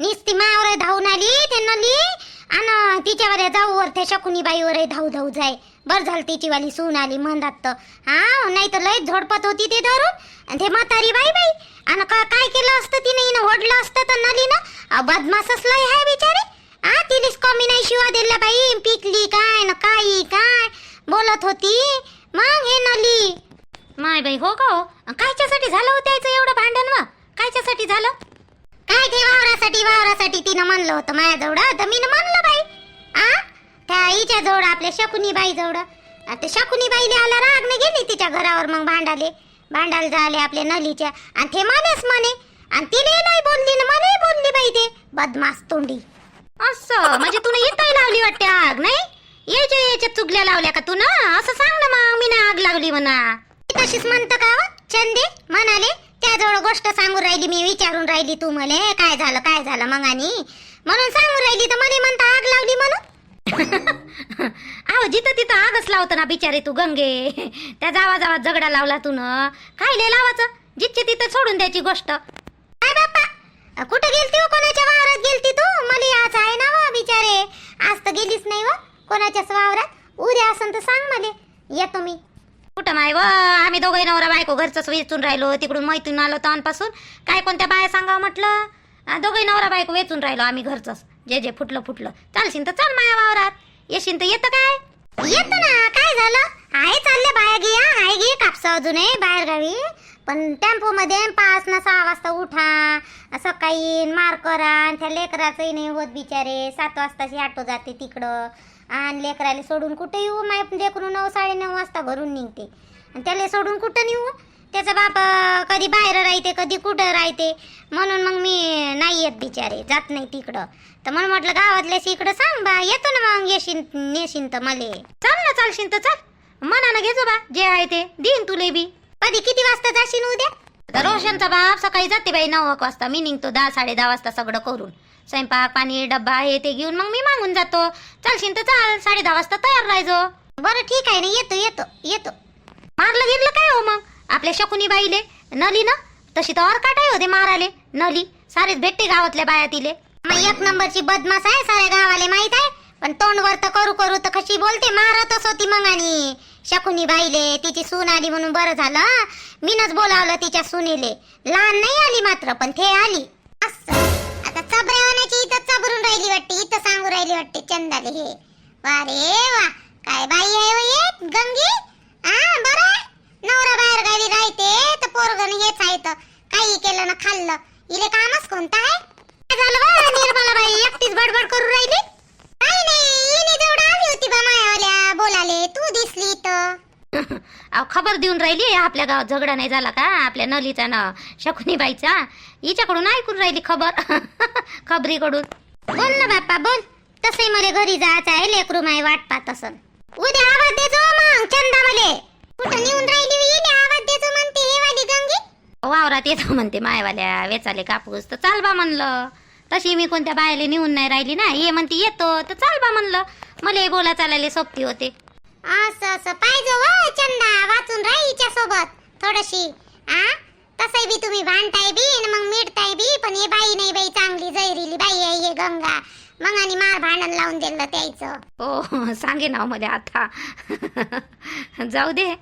निस्ती मावर धावून आली ते नली आणि तिच्यावर जाऊवर त्या शकुनी बाईवर धाव धाऊ जाय. बर झालं तिची वाली सून आली म्हणतात तर हा नाही तर लय झोडपत होती ते धरून. आणि ते म्हातारी बाई बाई. आणि का काय केलं असतं तिने? हिनं ओढलं असतं तर नली ना बदमासच लय आहे बिचारी. हा तिलीच कमी नाही शिवा दिल्या बाई. पिकली काय ना काही काय? बोलत होती. मग हे नली. माय बाई हो का हो? कायच्यासाठी झालं होत्याचं एवढं भांडण व कायच्यासाठी झालं? काय ते वावरासाठी वावरासाठी तिनं म्हणलं होतं माझ्याजवळ? तर मी म्हणलं बाई. आ? त्या हिच्या जवळ आपल्या शकुनी बाई जवळ ते शकुनी बाईले आला राग नाही गेली तिच्या घरावर मग भांडाले. भांडायला झाले आपल्या नलीच्या. आणि ते मलाच म्हणे. आणि तिने नाही बोलली ना मलाही बोलली बाई ते. बदमास तोंडी. असं? म्हणजे तुला इथं लावली वाटते आग नाही? यायच्या यायच्या चुगल्या लावल्या का तू ना असं सांग ना मग मी ना आग लागली म्हणा. तशीच म्हणतं का हो? चंदे म्हणाले त्याजवळ गोष्ट सांगून राहिली मी विचारून राहिली तू मले. काय झालं काय झालं मग आणि? म्हणून सांगून राहिली तर मला म्हणता आग लावली म्हणून. अहो जिथं तिथं आगच लावतो ना बिचारे तू गंगे. त्या जावा जावा झगडा लावला तू न काय लय लावायचं जिथचे तिथं सोडून द्यायची गोष्ट. काय बाप्पा? कुठं गेलती हो? कोणाच्या वावरात गेलती तू? मला आज आहे ना वा बिचारे. आज तर गेलीच नाही व कोणाच्याच वावरात. उद्या असन तर सांग मला. येतो मी. कुठं माय व? आम्ही दोघे नवरा बायको घरचंच वेचून राहिलो. तिकडून मैत्रीण आलो तवांपासून काय कोणत्या बाया सांगावं म्हटलं? दोघे नवरा बायको वेचून राहिलो आम्ही घरचंच. जे जे फुटलं फुटलं. चालशील तर चाल माया वावरात. येशील तर येतं काय? येतं ना. काय झालं? आहे चालले बाया गिया. आहे गे कापस अजून आहे बाहेर गावी पण टेम्पो मध्ये पाच ना सहा वाजता उठा. सकाळी मार करा. आणि त्या लेकराचंही नाही होत बिचारे. सात वाजताची ऑटो जाते तिकडं. आणि लेकराला सोडून कुठे येऊ? माय लेकरू नऊ साडे नऊ वाजता घरून निघते. आणि त्याला सोडून कुठं नेऊ? त्याचा बाप कधी बाहेर राहते कधी कुठं राहते. म्हणून मग मी नाही येत बिचारे जात नाही तिकडं. तर म्हणून म्हटलं गावातल्यास इकडं सांग बा येतो ना मग येशील नेशीन तर मले. चाल ना चालशील तर चल. मनानं घेजो बा जे आहे ते देईन तुले बी. कधी किती वाजता जाशील उद्या? रोशनचा बाप सकाळी जाते बाई नऊ वाजता. मी निघतो दहा साडे दहा वाजता सगळं करून. स्वयंपाक पाणी डब्बा हे ते घेऊन मग मी मागून जातो. चालशील तर चाल साडे दहा वाजता तयार राहायचो. बरं ठीक आहे ना. येतो येतो येतो. मारलं गिरलं काय हो मग? आपल्या शकुनी बाईले नली ना? तशी तर ऑरकाट आहे होते माराले नली. सारेच भेटते गावातल्या बाया तिले एक नंबरची बदमाश आहे साऱ्या गावाले माहीत आहे? पण तोंडवर तर करू करू तर कशी बोलते? मारतच होती मग आणि. शकुनी बाईले तिची सून आली म्हणून बरं झालं मीनच बोलावलं तिच्या सुनीले. लहान नाही आली मात्र पण ते आली. असं. आता इथं चबरून राहिली वाटते इथं सांगू राहिली वाटते चंदाले हे. वा रे वा. काय बाई आहे हो हे गंगी? हा बरं नवरा बाहेर गावी राहते तर पोरगण हेच आहे तर काही केलं ना खाल्लं. इले कामच कोणतं आहे? काय झालं बा? निर्मला बाई एकटीच बडबड करू राहिली? काही नाही इने जेवढं आली होती बा मायावाल्या बोलाले तू दिसली तर अहो खबर देऊन राहिली आपल्या गावात झगडा नाही झाला का? आपल्या नलीचा ना शकुनी बाईचा हिच्याकडून ऐकून राहिली खबर खबरीकडून. बोल ना बाप्पा बोल. तसे मला घरी जायचं आहे लेकरू माय वाट पाहत असन. उद्या आवाज देजो मग चंदा मले. कुठं नेऊन राहिली इले आवाज देजो म्हणते हे वाली गंगी. वावरात येतो म्हणते मायवाल्या वेचाले कापूस. तर चाल बा म्हणलं. तशी मी कोणत्या बायाले नेऊन नाही राहिली ना ये म्हणते येतो. तर चाल बा म्हणलं. मला बोला चालायला सोपती होते. असं असं. पाहिजे व चंदा. वाचून राहीच्या सोबत थोडीशी आ? तसंही बी तुम्ही भांडताय बी आणि मग मिटताय बी पण हे बाई नाही बाई चांगली जैरिली बाई आहे हे गंगा. मग आणि मार भांडण लावून दिलं त्याचं. हो सांगे ना मध्ये आता. जाऊ दे.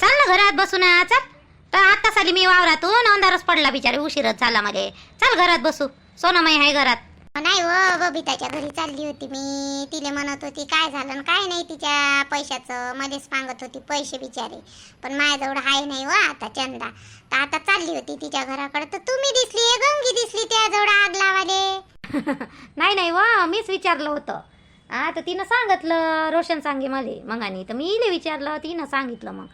चल ना घरात बसू ना चल. तर आता साली मी वावरातून अंधारच पडला बिचारे उशीरच झाला मध्ये चल घरात बसू. सोनामाई आहे घरात. नाही व बबिताच्या घरी चालली होती मी. तिले म्हणत होती काय झालं काय नाही तिच्या पैशाचं? मध्येच मागत होती पैसे बिचारे. पण माझ्याजवळ हाय नाही व आता चंदा. तर आता चालली होती तिच्या घराकडे. तर तुम्ही दिसली हे गंगी दिसली त्याजवळ आग लावाले नाही नाही व मीच विचारलं होतं. आता तिनं सांगितलं रोशन सांगे मले. मग आणि तर मी इले विचारलं तिनं सांगितलं मग.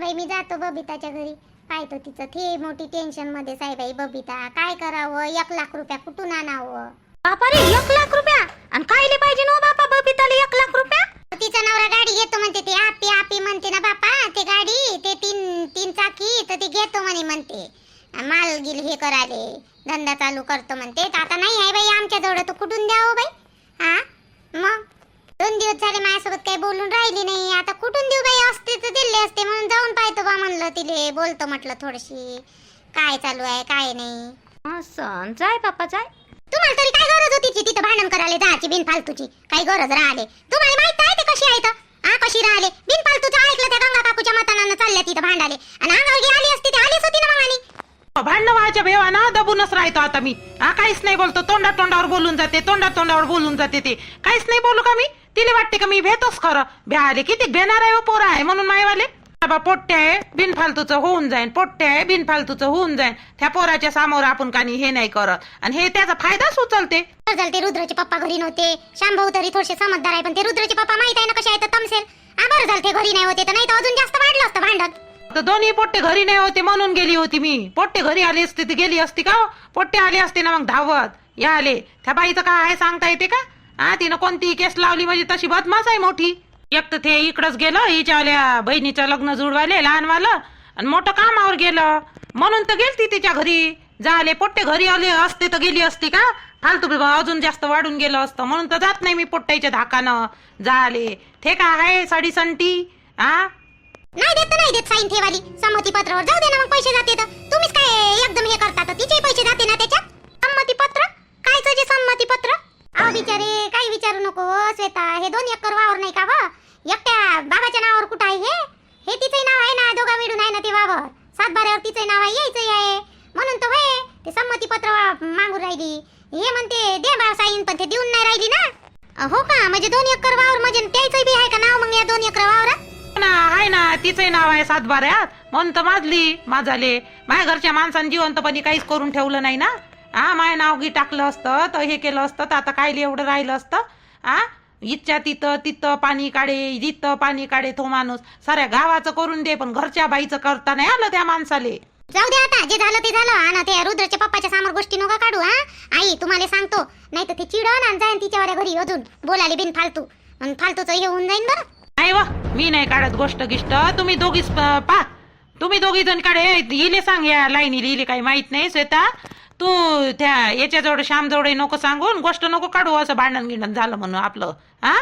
बाई मी जातो बबिताच्या घरी. काय तो तिचं. थे मोठी टेन्शनमध्ये साईबाई बबिता काय करावं? एक लाख रुपया कुठून आणावं? बापा रे एक लाख रुपया. आणि कायले पाहिजे ना हो बापा बबिताला एक लाख रुपया? तिचा नवरा गाडी घेतो म्हणते ते आपी आपी म्हणते ना बापा ते गाडी ते तीन तीन चाकी तर ते घेतो म्हणे म्हणते. माल गिल हे कराले धंदा चालू करतो म्हणते. तर आता नाही आहे बाई आमच्या जवळ तर कुठून द्यावं बाई? हा मग? दोन दिवस झाले माझ्यासोबत काही बोलून राहिली नाही. आता कुठून देऊ बाई? असते तर दिले असते म्हणून जाऊन पाहतो बा म्हणलं तिले. बोलतो म्हटलं थोडीशी. काय चालू आहे काय नाही. असं जाय बाप्पा जाय. तुम्हाला तरी काय गरज होती तिथं भांडण करायला जायची बिनफालतूची. काही गरज राहिले. तुम्हाला माहीत आहे ते कशी आहे तर हा कशी राहिले? बिनफालतूचं ऐकलं त्या गंगा काकूच्या मतानानं चालल्या तिथं भांडाले आणि अंगावर आली असती ते आलीच होती ना मग आणि भांडणं व्हायच्या भेवाना दबूनच राहतो आता मी. हा काहीच नाही बोलतो. तोंडा तोंडावर बोलून जाते तोंडा तोंडावर बोलून जाते ते. काहीच नाही बोलू का मी? तिला वाटते का मी भेतच खरं? भ्याले किती भेणार आहे पोरा हो पोरं आहे म्हणून मायवाले. बाबा पोट्टे आहे बिनफालतूचं होऊन जाईन. पोट्टे आहे बिनफालतूचं होऊन जाईन. त्या पोराच्या समोर आपण कानी हे नाही करत. आणि हे त्याचा फायदाच उचलते झालं ते रुद्रचे पप्पा घरी नव्हते. शांभाऊ तरी थोडेसे समजदार आहे पण ते रुद्रचे पप्पा माहीत आहे ना कसे आहे तर तमसेल. बरं झालं ते घरी नाही होते तर नाही तर अजून जास्त वाढलं असतं भांडण. तर दोन्ही पोट्टे घरी नाही होते म्हणून गेली होती मी. पोट्टे घरी आली असती तर गेली असती का हो? पोट्टे आले असते ना मग धावत. या आले. त्या बाईचं काय आहे सांगता येते का? हा तिनं कोणती केस लावली म्हणजे तशी बदमाश आहे मोठी. एक तर ते इकडंच गेलं हिच्यावाल्या बहिणीचं लग्न जुळवाले लहानवालं आणि मोठं कामावर गेलं. म्हणून तर गेलती तिच्या घरी. झाले पोट्टे घरी आले असते तर गेली असती का? फालतू अजून जास्त वाढून गेलं असतं. म्हणून तर जात नाही मी पोट्ट्याच्या धाकानं. झाले. ते काय आहे साडी संटी? आ? नाही देत नाही देत साईन ठेवाली. संमती पत्रावर जाऊ दे ना मग पैसे जाते तर. तुम्हीच काय एकदम हे करता तर? तिचे पैसे जाते ना त्याच्यात? संमती पत्र कायचं जे संमती पत्र अहो बिचारे काही विचारू नको श्वेता. हे दोन एकर वावर नाही का बा एकट्या बाबाच्या नावावर कुठं आहे हे? हे तिचंही नाव आहे ना दोघा मिळून आहे ना ते वावर सातबाऱ्यावर तिचंही नाव आहे यायचंही आहे. म्हणून तर होय ते संमती पत्र मागून राहिली. हे म्हणते दे बा साईन पण ते देऊन नाही राहिली ना. हो का म्हणजे दोन एकर वावर म्हणजे त्याचं बी आहे का नाव मग या दोन एकर वावरात? ना आहे ना तिचंही नाव आहे सातबाऱ्यात. म्हणून तर माजली माझाले माझ्या घरच्या माणसाने जिवंतपणी काहीच करून ठेवलं नाही ना. हा माय नाव गी टाकलं असतं तर हे केलं असतं तर आता काय एवढं राहिलं असतं. हा इच्छा तिथं तिथं पाणी काढे जिथं पाणी काढे तो माणूस. साऱ्या गावाचं करून दे पण घरच्या बाईचं करता नाही आलं त्या माणसाले. जाऊ दे आता जे झालं ते झालं. आणि ते रुद्रच्या पप्पाच्या समोर गोष्टी नका काढू हा? आई तुम्हाला सांगतो. नाही तर ते चिडण आणि जाईन तिच्यावर घरी अजून. बोलाले बिन फालतू. आणि फालतूचं हे होऊन जाईन बरं. नाही वा मी नाही काढत गोष्ट गिष्ट. तुम्ही दोघीच प- तुम्ही दोघी जण काढे. इले सांग या लाईनी इले काही माहीत नाही श्वेता. तू त्या याच्याजवळ श्यामजवळ नको सांगून गोष्ट नको काढू असं भांडण गिंडण झालं म्हणून आपलं. हा?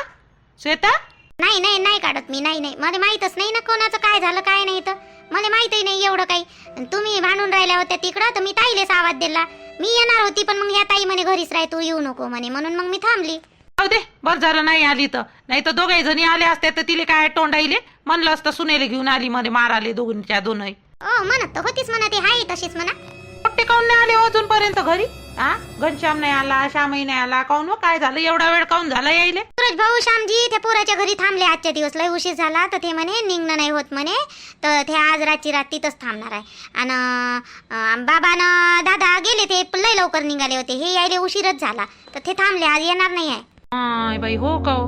श्वेता? नाही नाही नाही काढत मी नाही नाही. मला माहीतच नाही ना कोणाचं काय झालं काय नाही तर मला माहीतही नाही एवढं काही. आणि तुम्ही भांडून राहिल्या होत्या तिकडं तर मी ताईलेच आवाज दिला. मी येणार होती पण मग या ताई म्हणे घरीच राह तू येऊ नको म्हणे. म्हणून मग मी थांबली. जाऊ दे बरं झालं नाही आली तर. नाही तर दोघे जणी आल्या असत्या तर तिले काय तोंडाईले? म्हणलं असतं सुनेले घेऊन आली मध्ये माराले दोघींच्या दोनही. ओ म्हणत तर होतीच म्हणा ते हाय तशीच म्हणा. पोट्टे काऊन नाही आले हो अजूनपर्यंत घरी? हा घनश्याम नाही आला श्यामही नाही आला. काऊन हो? काय झालं? एवढा वेळ काऊन झाला यायले? सूरज भाऊ श्यामजी त्या पोराच्या घरी थांबले आजच्या दिवस. लय उशीर झाला तर ते म्हणे निघणं नाही होत म्हणे तर ते आज रातची रात तिथंच थांबणार आहे. आणि बाबानं दादा गेले ते लय लवकर निघाले होते. हे यायले उशीरच झाला. तर ते थांबले आज येणार नाही आहे. बाई हो का हो?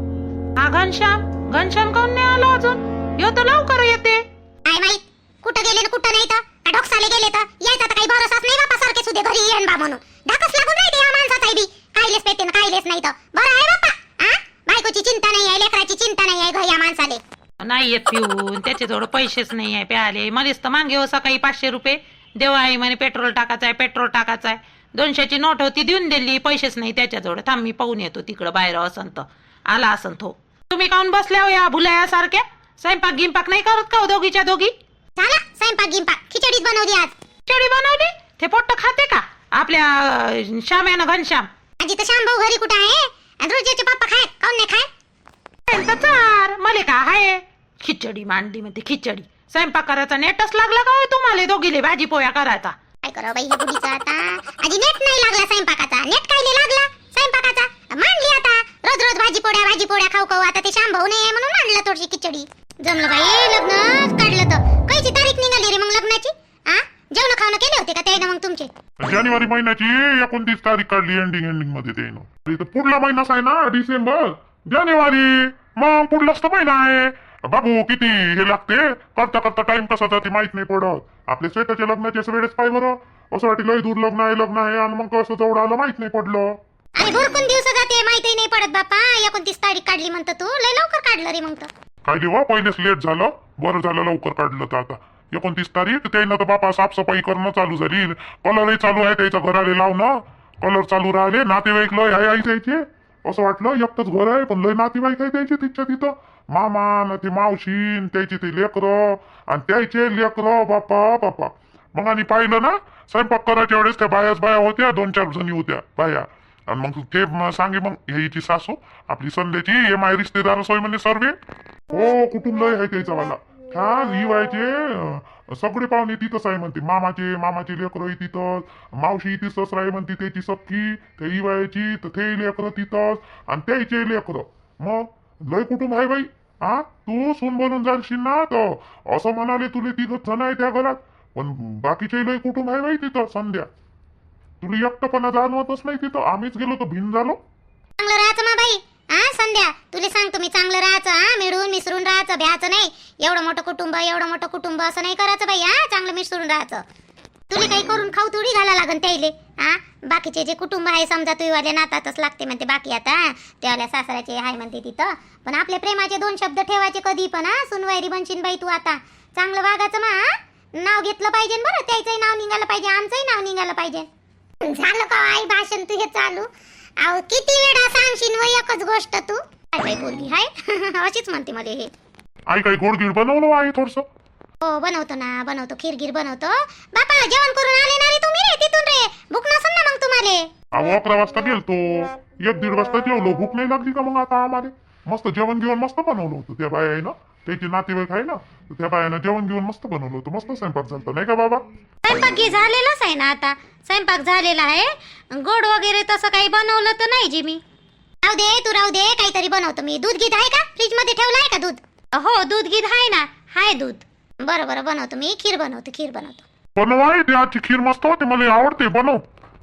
हा घनश्याम? घनश्याम काऊन नाही आला अजून? यो तर लवकर येते. काय माहीत कुठं गेले ना कुठं नाही तर? ढोकसाले गेले तर यायचा तर काही भरोसाच नाही बापा सारखे सुद्धा घरी येईन बा म्हणून. धाकच लागून राहते या माणसाचा बी. कायलेच पेते ना कायलेच नाही तर. बरं आहे बापा हा बायकोची चिंता नाही आहे लेकराची चिंता नाही आहे घरी या माणसाले. नाही येत पिऊन त्याचे त्याच्याजवळ पैसेच नाही आहे प्याले. मध्येच तर मागे हो सकाळी पाचशे रुपये. देवा आई म्हणे पेट्रोल टाकायचं आहे पेट्रोल टाकायचं आहे. दोनशेची नोट होती देऊन दिली. पैसेच नाही त्याच्याजवळ थांब मी पाहून येतो तिकडं बाहेर असंत आला असंत हो तुम्ही काऊन बसल्या हो या भुलायासारख्या? स्वयंपाक गिंपाक नाही करत का हो दोघीच्या दोघी? झाला स्वयंपाक गिंपाक. खिचडीच बनवली आज. खिचडी बनवली? ते पोट्ट खाते का? आपल्या अं, श्याम्यानं घनश्याम? आजी तर श्याम भाऊ घरी कुठं आहे? आणि रोजचे पप्पा खाय काऊन नाही खाय चार. मले का हाय खिचडी मांडली म्हणते खिचडी. स्वयंपाक करायचा नेटच लागला का हो तुम्हाला दोघीले भाजी पोया करायचा? काय करावं बाई हे आता? आजी नेट नाही लागला स्वयंपाकाचा. नेट कायले लागला स्वयंपाकाचा? मांडली आता. रोज रोज भाजी पोळ्या भाजी पोळ्या खाऊ खाऊ. आता ते शांभाऊ नाही आहे म्हणून मांडलं थोडीशी खिचडी. जमलं बाई लग्न काढलं तर. निघाली रे मग लग्नाची? आ? जेवण खावणं केले होते का त्यानं मग तुमचे? जानेवारी महिन्याची एकोणतीस तारीख काढली एंडिंग एंडिंगमध्ये इथं पुढला महिनाच आहे ना डिसेंबर? जानेवारी. मग पुढलाच तर महिना आहे. बाबू किती हे लागते. करता करता टाइम कसा जाते माहीत नाही पडत. आपल्या स्वेटाच्या लग्नाच्या वेळेस पाय बरं. असं वाटलं लय दूर लग्न आहे लग्न आहे आणि मग कसं जवळ आलं माहीत नाही पडलं. आणि भरपूर दिवस जाते माहितही नाही पडत बापा. एकोणतीस तारीख काढली म्हणतो तू. लय लवकर काढलं रे मग तर. काय देवा पहिलेच लेट झालं. बरं झालं लवकर काढलं तर आता. एकोणतीस तारीख त्यानं तर बापा साफसफाई करणं चालू झाली. कलरही चालू आहे त्याच्या घराला लावणं. कलर चालू राहिले. नातेवाईक लय आहे आई त्याचे. असं वाटलं एकटंच घर आहे पण लय नातेवाईक आहे त्याचे तिच्या तिथं. मामा न ते मावशी त्याची ते लेकरं. आणि त्याचे लेकरं बापा बापा. मग आणि पाहिलं ना स्वयंपाक करायच्या वेळेस त्या बायाच बाया होत्या दोन चार जणी होत्या बाया. आणि मग ते सांगे मग हे हिची सासू आपली संध्याची हे माय रिश्तेदार सोय म्हणजे सर्वे. हो कुटुंब लय आहे त्याचा मला ह्या लिवायचे सगळे पाहुणे तिथंच आहे म्हणते. मामाचे मामाचे लेकरं तिथंच. मावशी ती ससरा आहे म्हणते त्याची सख्खी ते हिवायची तर ते लेकरं तिथंच. आणि त्याचे लेकरं. मग? लय कुटुंब आहे बाई. हा तू सून बनून जाशील ना तर. असं म्हणाले तुले तिघंच जण आहे त्या घरात. पण बाकीचे लय कुटुंब आहे बाई तिथं संध्या. तुला एकटपणा जाणवतच नाही तिथं. आम्हीच गेलो तर भिन झालो. चांगलं राहायचं बाई. संध्या तुला सांगतो मी चांगलं राहायचं हा मिळून मिसळून राहायचं भ्यायचं नाही. एवढं मोठं कुटुंब एवढं मोठं कुटुंब असं नाही करायचं बाई हा चांगलं मिसळून राहायचं. तुला काही करून खाऊ थोडी घाला लागन त्याले हा? बाकीचे जे कुटुंब आहे समजा तुझीवाले नातातच लागते म्हणते बाकी आता त्याला सासऱ्याचे आहे म्हणते तिथं. पण आपल्या प्रेमाचे दोन शब्द ठेवायचे कधी पण हा? सुनवायरी बनशीन बाई तू आता. चांगलं वागायचं मा नाव घेतलं पाहिजे बरं त्याचंही नाव निघालं पाहिजे आमचंही नाव निघालं पाहिजे. झालं का हो आई भाषण तुझे चालू? अहो किती वेळ असा एकच गोष्ट तू. काय बाई पोरगी हाय. अशीच म्हणते मला हे. आई काही गोडगीड बनवलं आहे थोडस? हो बनवतो ना बनवतो. खीरगीर बनवतो. बापा जेवण करून आले ना रे तुम्ही रे तिथून रे. भूक नसन ना मग तुम्हाला. अहो अकरा वाजता गेलतो. एक दीड वाजता जेवलो. भूक नाही लागली का मग आता आम्हाला? मस्त जेवण घेऊन मस्त बनवलं होतं त्या बाया आहे ना? त्याचे नातेवाईक आहे ना? तर त्या बायानं जेवण घेऊन मस्त बनवलं होतं. मस्त स्वयंपाक झालता नाही का बाबा? स्वयंपाक घे झालेलाच आहे ना आता. स्वयंपाक झालेला आहे. गोड वगैरे तसं काही बनवलं तर नाही जी मी राहू दे तू राहू दे काहीतरी बनवतो मी. दूध गीत आहे का? फ्रीजमध्ये ठेवलं आहे का दूध? हो दूध गीत आहे ना. हाय दूध. बरं बरं बनवतो मी. खीर बनवतो खीर बनवतो. बनव आहे ते आजची खीर मस्त होते मला आवडते बनव.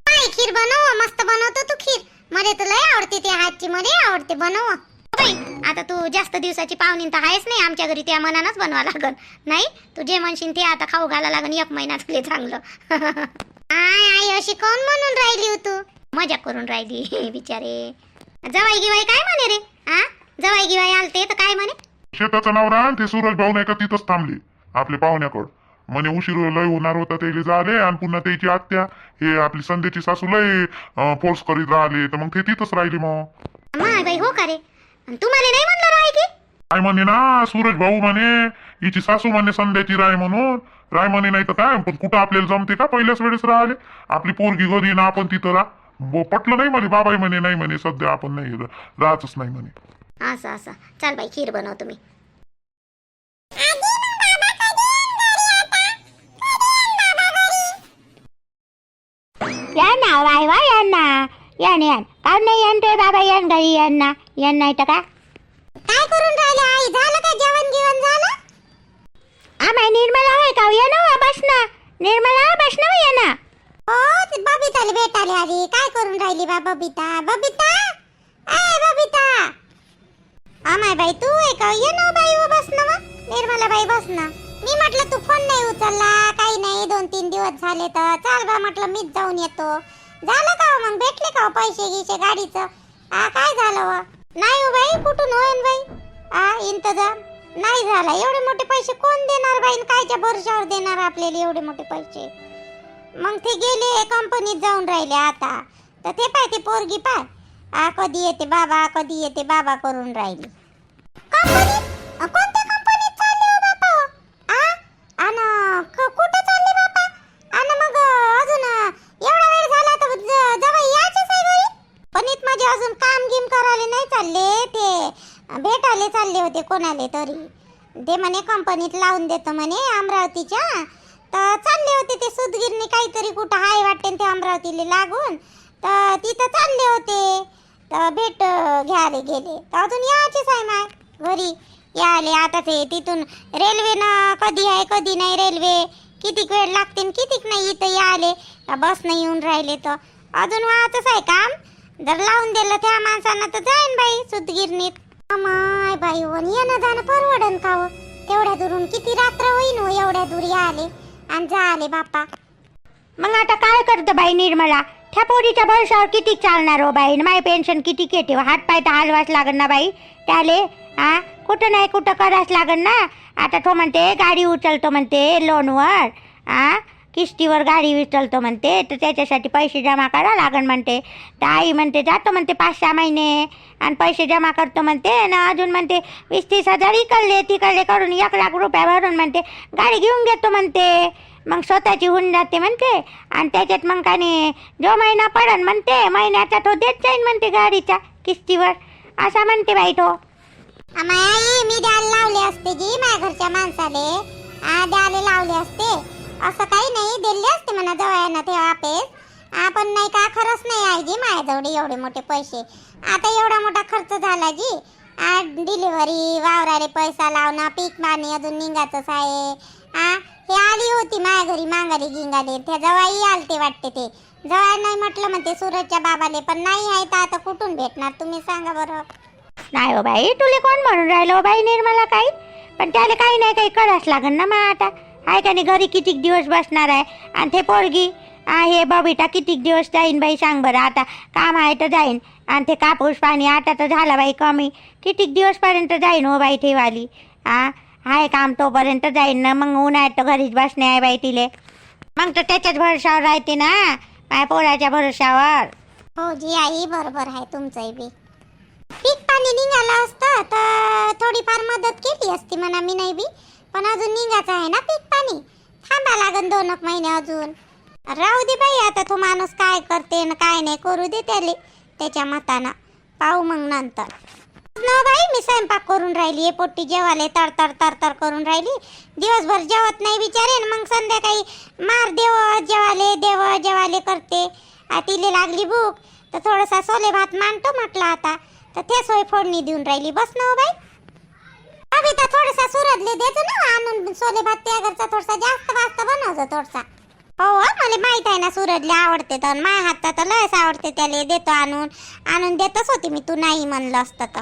काय खीर बनव? मस्त बनवतो तू खीर. मला तर लय आवडते त्या हातची मला आवडते बनव. बाई आता तू जास्त दिवसाची पाहुणी तर आहेच नाही आमच्या घरी त्या मनानच बनवा लागल. नाही तू जे म्हणशील ते आता खाऊ घाला लागन एक महिना तुले चांगलं. आय आई अशी कोण म्हणून राहिली हो तू? मजा करून राहिली बिचारे. जवाई गिवाई काय म्हणे रे? हा जवाई गिवाई आलते तर काय म्हणे? शेताचं नाव रान ते सूरज भाऊ नाही का तिथंच थांबले. आपल्या पाहुण्याकडं. म्हणे उशीर लय होणार होता ते झाले आणि पुन्हा त्याची आत्या. हे आपली संध्याची सासू लय फोर्स करीत राहिले तर मग ते तिथंच राहिली मग. बाई हो का रे? तुम्हाला नाही म्हणलं राय की? काय म्हणे ना सूरज भाऊ म्हणे हिची सासू म्हणे संध्याची राय म्हणून. राय म्हणे नाही तर काय पण कुठं आपल्याला जमते का? पहिल्याच वेळेस राहिले. आपली पोरगी घरी ना आपण तिथं राह ब- पटलं नाही म्हणे बाबाई म्हणे नाही म्हणे सध्या आपण नाही राहतच नाही म्हणे. असं असं. चल बाई खीर बनवतो मी. या ना वाय वा यांना यान नाही यान बाबा यान घरी यांना यान नाही तर का? काय करून राहिले आई? झालं का जेवण जेवण झालं? आम्हा निर्मला आहे का या ना बस ना. निर्मला बस ना या ना. हो ते बबिताला भेटायला आली. काय करून राहिली बा बबिता? बबिता? ए बबिता! आमाय बाई तू आहे का? ये ना बाई बस ना मग. निर्मला बाई बस ना. मी म्हटलं तू फोन नाही उचलला. काही नाही दोन तीन दिवस झाले तर. चाल बा म्हटलं मीच जाऊन येतो. झालं का हो मग? भेटले का हो पैसे गिसे गाडीचं? आ काय झालं व नाही हो बाई कुठून होईन बाई? आ इंतजाम नाही झाला. एवढे मोठे पैसे कोण देणार बाई? कायच्या भरशावर देणार आपल्याला एवढे मोठे पैसे? मग ते गेले कंपनीत जाऊन राहिले आता. तर ते पाय ते पोरगी पाय. आ कधी येते बाबा कधी येते बाबा करून राहिली. कंपनीत कोणत्या कंपनीत चालले हो बापा? आ अन कुठे कुठं चालले बापा? अन मग अजून एवढा वेळ झाला तर जवळ यायचंच आहे घरी कंपनीत माझे अजून काम गिम करायला नाही चालले ते. भेटायला चालले होते कोणाले तरी. ते म्हणे कंपनीत लावून देतो म्हणे अमरावतीच्या. तर चालले होते ते सुदगिरणी काहीतरी कुठं हाय वाटते ते अमरावतीला लागून. तर तिथं चालले होते. तर भेट घ्यायला गेले. तर अजून यायचेच आहे माय घरी. यायले आता ते तिथून रेल्वेनं कधी आहे कधी नाही रेल्वे. कितीक वेळ लागते न कितीक नाही इथं यायले. का बसनं येऊन राहिले तर. अजून व्हायचंच आहे काम. जर लावून दिलं त्या माणसानं तर जाईन बाई सुदगिरणीत माय बाई वन येणं जाणं परवडन का हो? तेवढ्या दुरून किती रात्र होईन हो एवढ्या दूर यायले. आणि जा आले बापा मग आता काय करतं बाई निर्मला? त्या पोरीच्या भरसावर किती चालणार हो बाई? माय पेन्शन किती केटे हो? हात पाय तर हलवाच लागण ना बाई. त्याले हा कुठं नाही कुठं करावंच लागण ना? आता तो म्हणते गाडी उचलतो म्हणते लोनवर आ? किस्तीवर गाडी विचलतो म्हणते तर त्याच्यासाठी पैसे जमा करा लागण म्हणते. तर आई म्हणते जातो म्हणते पाच सहा महिने. आणि पैसे जमा करतो म्हणते ना अजून म्हणते वीस तीस हजार इकडले तिकडले करून एक लाख रुपये भरून म्हणते गाडी घेऊन घेतो म्हणते. मग स्वतःची होऊन जाते म्हणते आणि त्याच्यात मग का नाही जो महिना पडन म्हणते महिन्याचा तो देत जाईन म्हणते गाडीचा किस्तीवर असा म्हणते बाई तो. आई मी द्यायला लावले असते जी माझ्या घरच्या माणसाले. द्यायला लावले असते. असं काही नाही दिले असते म्हणा जवळ ते वापेस आपण नाही का खरंच नाही आहे जी माझ्याजवळ एवढे मोठे पैसे. आता एवढा मोठा खर्च झाला जी. आ डिलिव्हरी वावराले पैसा लावणं पीक पाणी अजून निघायचंच आहे आ हे आली होती माझ्या घरी मांगाली गिंगाले. त्या जवाई आलते वाटते ते. जवळ नाही म्हटलं म्हणते सूरजच्या बाबाले पण नाही आहे तर आता कुठून भेटणार तुम्ही सांगा बरं. नाही हो बाई तुले कोण म्हणून राहिलो हो बाई निर्मला काही? पण त्याला काही नाही काही करावंच लागन ना मग आता. आहे का नाही घरी कितीक दिवस बसणार आहे? आणि ते पोरगी हे बबिटा कितीक दिवस जाईन बाई सांग बरं. आता काम आहे तर जाईन. आणि ते कापूस पाणी आता तर झाला बाई कमी. कितीक दिवसपर्यंत जाईन हो बाई ठेवाली आ? आहे काम तोपर्यंत जाईन ना. मग उन्हाळ्यात तर घरीच बसणे आहे बाई तिले. मग तर त्याच्याच भरोशावर राहते ना? माझ्या पोराच्या भरोशावर हो जी आई बरोबर आहे तुमचंही बी. पीक पाणी निघालं असतं तर थोडीफार मदत केली असती म्हणा मी नाही बी. पण अजून निघायचं आहे ना पीक पाणी? थांबा लागन दोन एक महिने अजून. राहू दे बाई आता तो माणूस काय करते न काय नाही करू दे त्याले. त्याच्या मतानं. पाहू मग नंतर. न बाई मी स्वयंपाक करून राहिली हे पोट्टी जेवाले तर तर तर तर करून राहिली. दिवसभर जेवत नाही बिचारे मग संध्याकाळी मार देव जेवाले देव जेवाले करते. आ तिले लागली भूक. तर थोडासा सोले भात मांडतो म्हटलं आता. तर ते सोय फोडणी देऊन राहिली. बस न हो बाई. अभि तर थोडासा सुरतले देतो ना आणून सोले भात त्या घरचा थोडासा जास्त वाजता बनवतो थोडासा. हो हो, मला माहीत आहे ना सूरजले आवडते तर माझ्या हातात तर लयच आवडते त्याला देतो आणून. आणून देतच होती मी तू नाही म्हणलं असतं तर.